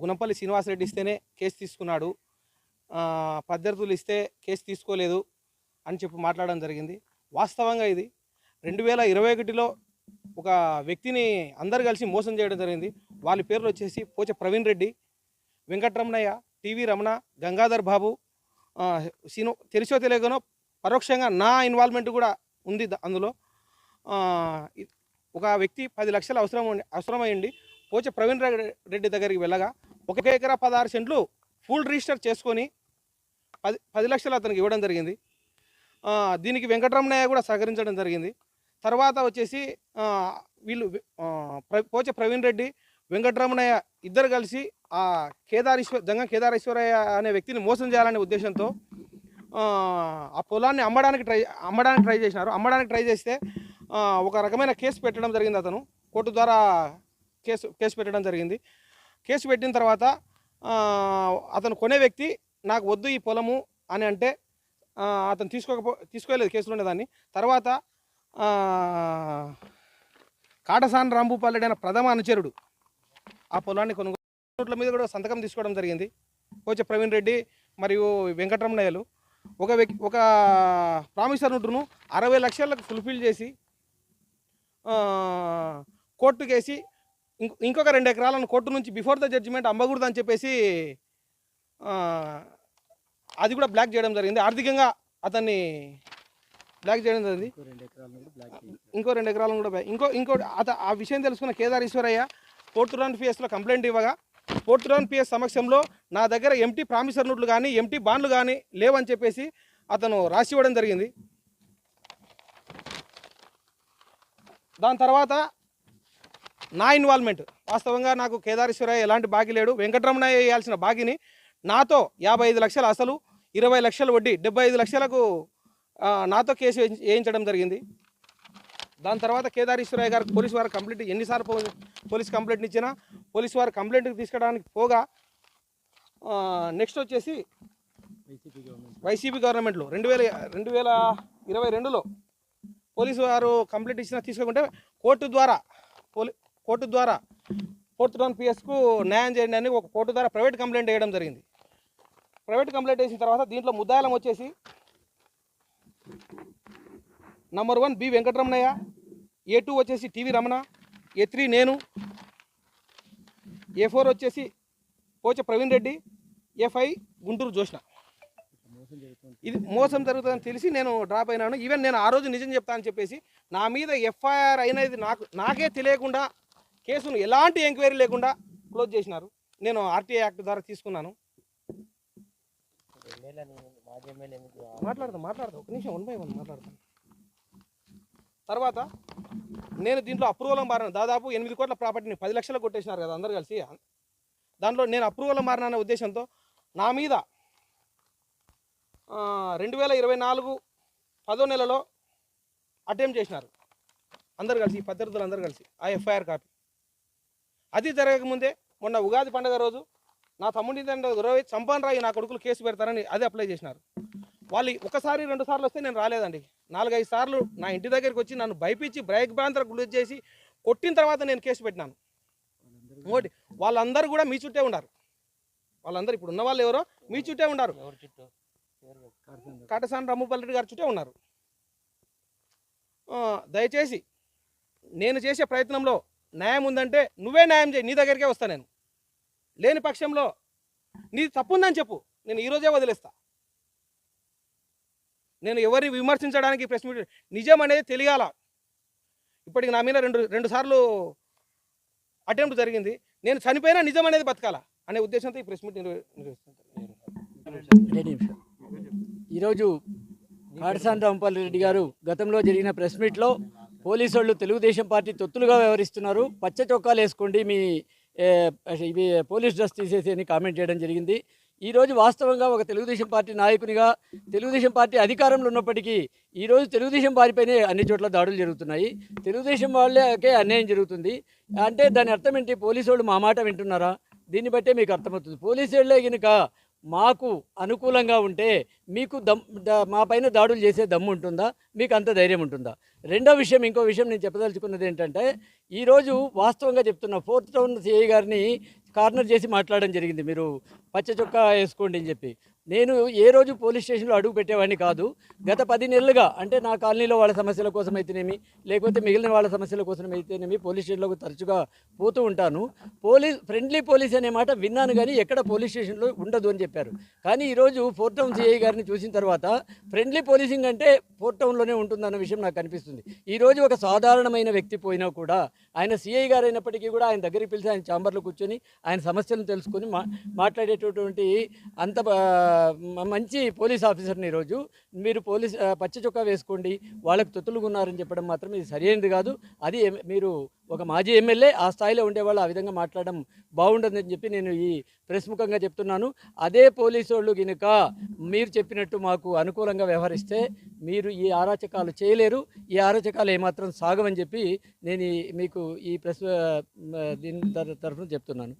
గుణంపల్లి శ్రీనివాసరెడ్డి ఇస్తేనే కేసు తీసుకున్నాడు. ఆ, పద్ధతులు ఇస్తే కేసు తీసుకోలేదు అని చెప్పి మాట్లాడడం జరిగింది. వాస్తవంగా ఇది రెండు వేల ఇరవై ఒకటిలో ఒక వ్యక్తిని అందరు కలిసి మోసం చేయడం జరిగింది. వాళ్ళ పేర్లు వచ్చేసి పోచ ప్రవీణ్ రెడ్డి వెంకటరమణయ్య టీవీ రమణ గంగాధర్ బాబు శ్రీను సీను తెలిసో తెలియకనో పరోక్షంగా నా ఇన్వాల్వ్మెంట్ కూడా ఉంది అందులో. ఒక వ్యక్తి పది లక్షలు అవసరం అవసరమైంది పోచ ప్రవీణ్ రెడ్డి- రెడ్డి దగ్గరికి వెళ్ళగా ఒక ఎకరా పదహారు సెంట్లు ఫుల్ రిజిస్టర్ చేసుకొని పది పది లక్షలు అతనికి ఇవ్వడం జరిగింది. దీనికి వెంకటరమణయ్య కూడా సహకరించడం జరిగింది. తర్వాత వచ్చేసి వీళ్ళు ప్ర- పోచ ప్రవీణ్ రెడ్డి వెంకటరమణయ్య ఇద్దరు కలిసి ఆ కేదారేశ్వర జంగం కేదారేశ్వరయ్య అనే వ్యక్తిని మోసం చేయాలనే ఉద్దేశంతో ఆ, పొలాన్ని అమ్మడానికి ట్రై అమ్మడానికి ట్రై చేసినారు. అమ్మడానికి ట్రై చేస్తే ఒక రకమైన కేసు పెట్టడం జరిగింది అతను. కోర్టు ద్వారా కేసు కేసు పెట్టడం జరిగింది. కేసు పెట్టిన తర్వాత అతను కొనే వ్యక్తి నాకు వద్దు ఈ పొలము అని అంటే అతను తీసుకోకపో తీసుకోలేదు కేసులో ఉండేదాన్ని తర్వాత కాటసాన్ కాటసాని అయిన ప్రథమ అనుచరుడు ఆ పొలాన్ని కొనుగోలు మీద కూడా సంతకం తీసుకోవడం జరిగింది. కోచ ప్రవీణ్ రెడ్డి మరియు వెంకటరమణయ్యలు ఒక వ్యక్తి ఒక ప్రామిసర్ నోటును అరవై లక్షలకు ఫుల్ఫిల్ చేసి కోర్టుకేసి ఇంకొక రెండు ఎకరాలను కోర్టు నుంచి బిఫోర్ ద జడ్జిమెంట్ అమ్మకూడదు అని చెప్పేసి అది కూడా బ్లాక్ చేయడం జరిగింది. ఆర్థికంగా అతన్ని బ్లాక్ చేయడం జరిగింది. ఇంకో రెండు ఎకరాలను కూడా ఇంకో ఇంకో అత ఆ విషయం తెలుసుకున్న కేదారేశ్వరయ్య పోర్టురాన్ పిఎస్లో కంప్లైంట్ ఇవ్వగా పోర్టురాన్ పిఎస్ సమక్షంలో నా దగ్గర ఎంటీ ప్రామిసర్ నోట్లు కానీ ఎంటీ బాండ్లు కానీ లేవని చెప్పేసి అతను రాసి ఇవ్వడం జరిగింది. దాని తర్వాత నా ఇన్వాల్వ్మెంట్ వాస్తవంగా నాకు కేదారేశ్వరయ్య ఎలాంటి బాకీ లేడు. వెంకటరమణయ్య వేయాల్సిన బాకీని నాతో యాభై ఐదు లక్షల అసలు ఇరవై లక్షల వడ్డీ డెబ్బై ఐదు లక్షలకు నాతో కేసు వేయించడం జరిగింది. దాని తర్వాత కేదారేశ్వరయ్య గారు పోలీసు వారు కంప్లైంట్ ఎన్నిసార్లు పోలీస్ కంప్లైంట్ ఇచ్చినా పోలీసు వారు కంప్లైంట్ తీసుకోవడానికి పోగా నెక్స్ట్ వచ్చేసి వైసీపీ గవర్నమెంట్లో రెండు వేల రెండు వేల ఇరవై రెండులో పోలీసు వారు కంప్లైంట్ ఇచ్చినా తీసుకోకుంటే కోర్టు ద్వారా పోలీ కోర్టు ద్వారా ఫోర్త్ టౌన్ పిఎస్కు న్యాయం చేయండి అని ఒక కోర్టు ద్వారా ప్రైవేట్ కంప్లైంట్ వేయడం జరిగింది. ప్రైవేట్ కంప్లైంట్ వేసిన తర్వాత దీంట్లో ముద్దాయిలం వచ్చేసి number one B Venkataramanaiah A two వచ్చేసి టీవీ రమణ ఏ త్రీ నేను ఏ ఫోర్ వచ్చేసి పోచ ప్రవీణ్ రెడ్డి ఏ ఫైవ్ గుంటూరు జోష్ణ. ఇది మోసం జరుగుతుందని తెలిసి నేను డ్రాప్ అయినాను. ఈవెన్ నేను ఆ రోజు నిజం చెప్తానని చెప్పేసి నా మీద ఎఫ్ఐఆర్ అయినది నాకు నాకే తెలియకుండా కేసును ఎలాంటి ఎంక్వైరీ లేకుండా క్లోజ్ చేసినారు. నేను ఆర్టీఐ యాక్ట్ ద్వారా తీసుకున్నాను. మాట్లాడదాం మాట్లాడదాం. ఒక నిమిషం వన్ బై వన్ మాట్లాడదాం. తర్వాత నేను దీంట్లో అప్రూవల్ మారిన దాదాపు ఎనిమిది కోట్ల ప్రాపర్టీని పది లక్షలు కొట్టేసినారు కదా అందరు కలిసి. దాంట్లో నేను అప్రూవల్ మారిన అనే ఉద్దేశంతో నా మీద రెండు వేల ఇరవై నాలుగు పదో నెలలో అటెంప్ట్ చేసినారు. అందరు కలిసి ఈ పద్ధతులు అందరు కలిసి ఆ ఎఫ్ఐఆర్ కాపీ. అది జరగకముందే మొన్న ఉగాది పండుగ రోజు నా తమ్ముడి ఇరవై చంపాన్ రాయి నా కొడుకులు కేసు పెడతారని అది అప్లై చేసినారు. వాళ్ళు ఒకసారి రెండు సార్లు వస్తే నేను రాలేదండి. నాలుగైదు సార్లు నా ఇంటి దగ్గరికి వచ్చి నన్ను భయపించి బ్రేక్ బ్రాంతరకు గురి చేసి కొట్టిన తర్వాత నేను కేసు పెట్టినాను. ఇంకోటి వాళ్ళందరూ కూడా మీ చుట్టే ఉన్నారు వాళ్ళందరూ ఇప్పుడు ఉన్న వాళ్ళు ఎవరో మీ చుట్టే ఉన్నారు కాటసాని రాముపల్లి గారి చుట్టే ఉన్నారు. దయచేసి నేను చేసే ప్రయత్నంలో న్యాయం ఉందంటే నువ్వే న్యాయం చేయి నీ దగ్గరికే వస్తా నేను. లేని పక్షంలో నీది తప్పు ఉందని చెప్పు నేను ఈరోజే వదిలేస్తా. నేను ఎవరిని విమర్శించడానికి ప్రెస్ మీట్ నిజం అనేది తెలియాల. ఇప్పటికి నా మీద రెండు రెండు సార్లు అటెంప్ట్ జరిగింది. నేను చనిపోయినా నిజం అనేది బతకాల అనే ఉద్దేశంతో ఈ ప్రెస్ మీట్ నిర్వహిస్తాను ఈరోజు కాడసాని రాంపాల్ రెడ్డి గారు గతంలో జరిగిన ప్రెస్ మీట్లో పోలీసు వాళ్ళు తెలుగుదేశం పార్టీ తొత్తులుగా వ్యవహరిస్తున్నారు. పచ్చ చొక్కాలు వేసుకోండి మీ ఇవి పోలీస్ డ్రెస్ తీసేసి అని కామెంట్ చేయడం జరిగింది. ఈరోజు వాస్తవంగా ఒక తెలుగుదేశం పార్టీ నాయకునిగా తెలుగుదేశం పార్టీ అధికారంలో ఉన్నప్పటికీ ఈరోజు తెలుగుదేశం పార్టీపైనే అన్ని చోట్ల దాడులు జరుగుతున్నాయి. తెలుగుదేశం వాళ్ళకే అన్యాయం జరుగుతుంది. అంటే దాని అర్థం ఏంటి? పోలీసు వాళ్ళు మా మాట వింటున్నారా? దీన్ని బట్టే మీకు అర్థమవుతుంది. పోలీసు వాళ్ళే కనుక మాకు అనుకూలంగా ఉంటే మీకు దమ్ మా పైన దాడులు చేసే దమ్ము ఉంటుందా? మీకు అంత ధైర్యం ఉంటుందా? రెండో విషయం ఇంకో విషయం నేను చెప్పదలుచుకున్నది ఏంటంటే ఈరోజు వాస్తవంగా చెప్తున్నా ఫోర్త్ టౌన్ సిఐ గారిని కార్నర్ చేసి మాట్లాడడం జరిగింది. మీరు పచ్చ చొక్కా వేసుకోండి అని చెప్పి. నేను ఏ రోజు పోలీస్ స్టేషన్లో అడుగు పెట్టేవాడిని కాదు. గత పది నెలలుగా అంటే నా కాలనీలో వాళ్ళ సమస్యల కోసం అయితేనేమి లేకపోతే మిగిలిన వాళ్ళ సమస్యల కోసం అయితేనేమి పోలీస్ స్టేషన్లోకి తరచుగా పోతూ ఉంటాను. పోలీస్ ఫ్రెండ్లీ పోలీస్ అనే మాట విన్నాను కానీ ఎక్కడ పోలీస్ స్టేషన్లో ఉండదు అని చెప్పారు. కానీ ఈరోజు ఫోర్ టౌన్ సిఐ గారిని చూసిన తర్వాత ఫ్రెండ్లీ పోలీసింగ్ అంటే ఫోర్ టౌన్లోనే ఉంటుందన్న విషయం నాకు కనిపిస్తుంది ఈరోజు ఒక సాధారణమైన వ్యక్తి పోయినా కూడా ఆయన సిఐ గారు అయినప్పటికీ కూడా ఆయన దగ్గరికి పిలిచి ఆయన ఛాంబర్లో కూర్చొని ఆయన సమస్యలను తెలుసుకొని మా మాట్లాడేటటువంటి అంత మంచి పోలీస్ ఆఫీసర్ని ఈరోజు. మీరు పోలీస్ పచ్చ చొక్కా వేసుకోండి వాళ్ళకు తొత్తులుగా ఉన్నారని చెప్పడం మాత్రం ఇది సరైనది కాదు. అది మీరు ఒక మాజీ ఎమ్మెల్యే ఆ స్థాయిలో ఉండేవాళ్ళు ఆ విధంగా మాట్లాడడం బాగుండదని చెప్పి నేను ఈ ప్రెస్ ముఖంగా చెప్తున్నాను. అదే పోలీసు వాళ్ళు కనుక మీరు చెప్పినట్టు మాకు అనుకూలంగా వ్యవహరిస్తే మీరు ఈ ఆరాచకాలు చేయలేరు. ఈ ఆరాచకాలు ఏమాత్రం సాగవని చెప్పి నేను మీకు ఈ ప్రెస్ దీని తరఫున చెప్తున్నాను.